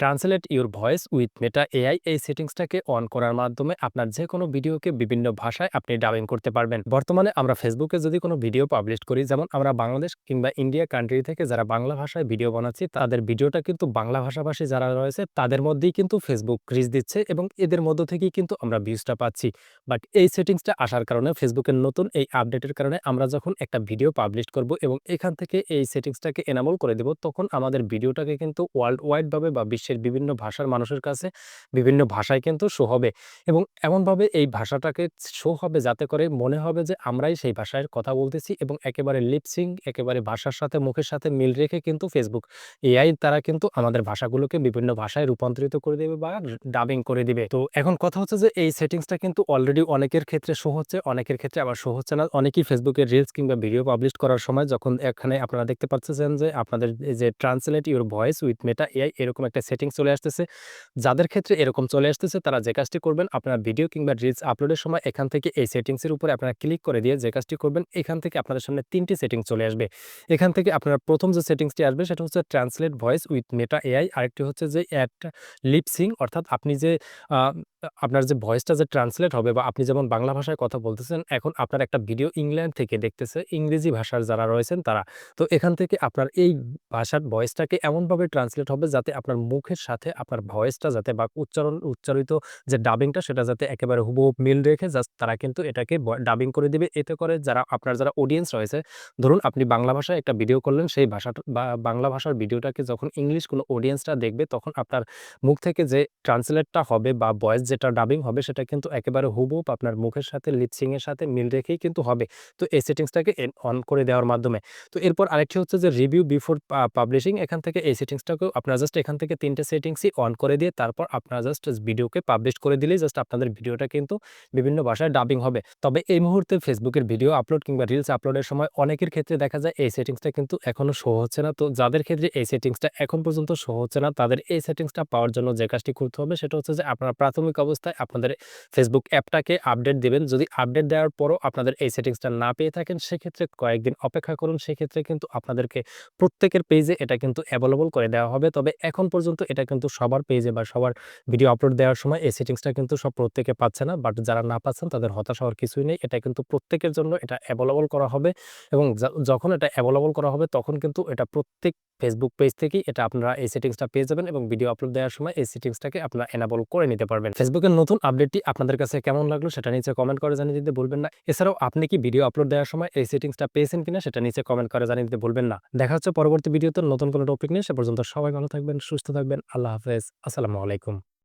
Translate your voice with Meta AI এই সেটিংসটাকে on করার মাধ্যমে আপনার যে কোনো ভিডিওকে বিভিন্ন ভাষায় আপনি ডাবিং করতে পারবেন। বর্তমানে আমরা ফেসবুকে যদি কোনো ভিডিও পাবলিশ করি, যেমন আমরা বাংলাদেশ কিংবা ইন্ডিয়া কান্ট্রি থেকে যারা বাংলা ভাষায় ভিডিও বানাচ্ছি, তাদের ভিডিওটা কিন্তু বাংলা ভাষাভাষী যারা রয়েছে, তাদের মধ্যেই কিন্তু ফেসবুক রিচ দিচ্ছে এবং এদের মধ্য থেকেই কিন্তু আমরা ভিউজটা পাচ্ছি। বাট এই সেটিংসটা আসার কারণে ফেসবুকের নতুন এই আপডেটের কারণে আমরা যখন একটা ভিডিও পাবলিশ করব এবং এখান থেকে এই সেটিংসটাকে এনামল করে দেব, তখন আমাদের ভিডিওটাকে কিন্তু ওয়ার্ল্ড ওয়াইডভাবে বা বিশ্বের বিভিন্ন ভাষার মানুষের কাছে বিভিন্ন ভাষায় কিন্তু শো হবে। এবং এমনভাবে এই ভাষাটাকে শো হবে যাতে করে মনে হবে যে আমরাই সেই ভাষায় কথা বলতেছি এবং একেবারে লিপসিং একেবারে ভাষার সাথে, মুখের সাথে মিল রেখে কিন্তু ফেসবুক এআই তারা কিন্তু আমাদের ভাষাগুলোকে বিভিন্ন ভাষায় রূপান্তরিত করে দেবে বা ডাবিং করে দিবে। তো এখন কথা হচ্ছে যে এই সেটিংসটা কিন্তু অলরেডি অনেকের ক্ষেত্রে শো হচ্ছে, অনেকের ক্ষেত্রে আবার শো হচ্ছে না। অনেকেই ফেসবুকের রিলস কিংবা ভিডিও পাবলিশ করার সময় যখন এখানে আপনারা দেখতে পাচ্ছেন যে আপনাদের যে translate your voice with Meta AI এরকম একটা সেটিং চলে আসতেছে। যাদের ক্ষেত্রে এরকম চলে আসতেছে, তারা যে কাজটি করবেন, আপনার ভিডিও কিংবা রিলস আপলোডের সময় এখান থেকে এই সেটিংসের উপরে আপনারা ক্লিক করে দিয়ে যে কাজটি করবেন, এখান থেকে আপনাদের সামনে তিনটি সেটিং চলে আসবে। এখান থেকে আপনার প্রথম যে সেটিংসটি আসবে, সেটা হচ্ছে translate voice with Meta AI আরেকটি হচ্ছে যে অ্যাট লিপসিং অর্থাৎ আপনি যে আপনার যে ভয়েসটা যে ট্রান্সলেট হবে বা আপনি যেমন বাংলা ভাষায় কথা বলতেছেন, এখন আপনার একটা ভিডিও ইংল্যান্ড থেকে দেখতেছে, ইংরেজি ভাষার যারা রয়েছেন তারা। তো এখান থেকে আপনার এই ভাষার ভয়েসটাকে এমনভাবে ট্রান্সলেট হবে যাতে আপনার মুখের সাথে আপনার ভয়েসটা যাতে বা উচ্চারণ, উচ্চারিত যে ডাবিংটা সেটা যাতে একেবারে হুবহু মিল রেখে জাস্ট তারা কিন্তু এটাকে ডাবিং করে দিবে। এতে করে যারা, আপনার যারা অডিয়েন্স রয়েছে, ধরুন আপনি বাংলা ভাষায় একটা ভিডিও করলেন, সেই ভাষাটা, বা বাংলা ভাষার ভিডিওটাকে যখন ইংলিশ কোনো অডিয়েন্সটা দেখবে, তখন আপনার মুখ থেকে যে ট্রান্সলেটটা হবে বা ভয়েস যেটা ডাবিং হবে সেটা কিন্তু একেবারে হুবহুব আপনার মুখের সাথে লিপসিং এর সাথে মিল রেখেই কিন্তু হবে। তো এই সেটিংসটাকে অন করে দেওয়ার মাধ্যমে। তো এরপর আরেকটি হচ্ছে যে রিভিউ বিফোর পাবলিশিং এখান থেকে এই সেটিংসটাকেও আপনারা জাস্ট এখান থেকে তিনটে সেটিংসই অন করে দিয়ে তারপর আপনারা জাস্ট ভিডিওকে পাবলিশ করে দিলেই জাস্ট আপনাদের ভিডিওটা কিন্তু বিভিন্ন ভাষায় ডাবিং হবে। তবে এই মুহূর্তে ফেসবুকের ভিডিও আপলোড কিংবা রিলস আপলোডের সময় অনেকের ক্ষেত্রে দেখা যায় এই সেটিংসটা কিন্তু এখনও শো হচ্ছে না। তো যাদের ক্ষেত্রে এই সেটিংসটা এখন পর্যন্ত শো হচ্ছে না, তাদের এই সেটিংসটা পাওয়ার জন্য যে কাজটি করতে হবে সেটা হচ্ছে যে আপনারা প্রাথমিক অবস্থায় আপনাদের ফেসবুক অ্যাপটাকে আপডেট দেবেন। যদি আপডেট দেওয়ার পরও আপনাদের এই সেটিংসটা না পেয়ে থাকেন, সেক্ষেত্রে কয়েকদিন অপেক্ষা করুন। সেক্ষেত্রে কিন্তু আপনাদেরকে প্রত্যেকের পেজে এটা কিন্তু অ্যাভেলেবল করে দেওয়া হবে। তবে এখন পর্যন্ত এটা কিন্তু সবার পেজে বা সবার ভিডিও আপলোড দেওয়ার সময় এই সেটিংসটা কিন্তু সব প্রত্যেকে পাচ্ছে না। বাট যারা না পাচ্ছেন, তাদের হতাশ হওয়ার কিছুই নেই। এটা কিন্তু প্রত্যেকের জন্য এটা অ্যাভেলেবল করা হবে এবং যখন এটা অ্যাভেলেবল করা হবে, তখন কিন্তু এটা প্রত্যেক ফেসবুক পেজ থেকে এটা আপনারা এই সেটিংসটা পেয়ে যাবেন এবং ভিডিও আপলোড দেওয়ার সময় এই সেটিংসটাকে আপনারা এনাবল করে নিতে পারবেন। ফেসবুকের নতুন আপডেটটি আপনাদের কাছে কেমন লাগল সেটা নিচে কমেন্ট করে জানিয়ে দিতে ভুলবেন না। এছাড়াও আপনি কি ভিডিও আপলোড দেওয়ার সময় এই সেটিংসটা পেয়েছেন কিনা সেটা নিচে কমেন্ট করে জানিয়ে দিতে ভুলবেন না। দেখা হচ্ছে পরবর্তী ভিডিওতে নতুন কোনো টপিক নিয়ে, সে পর্যন্ত সবাই ভালো থাকবেন, সুস্থ থাকবেন, আল্লাহ হাফেজ, আসসালামু আলাইকুম।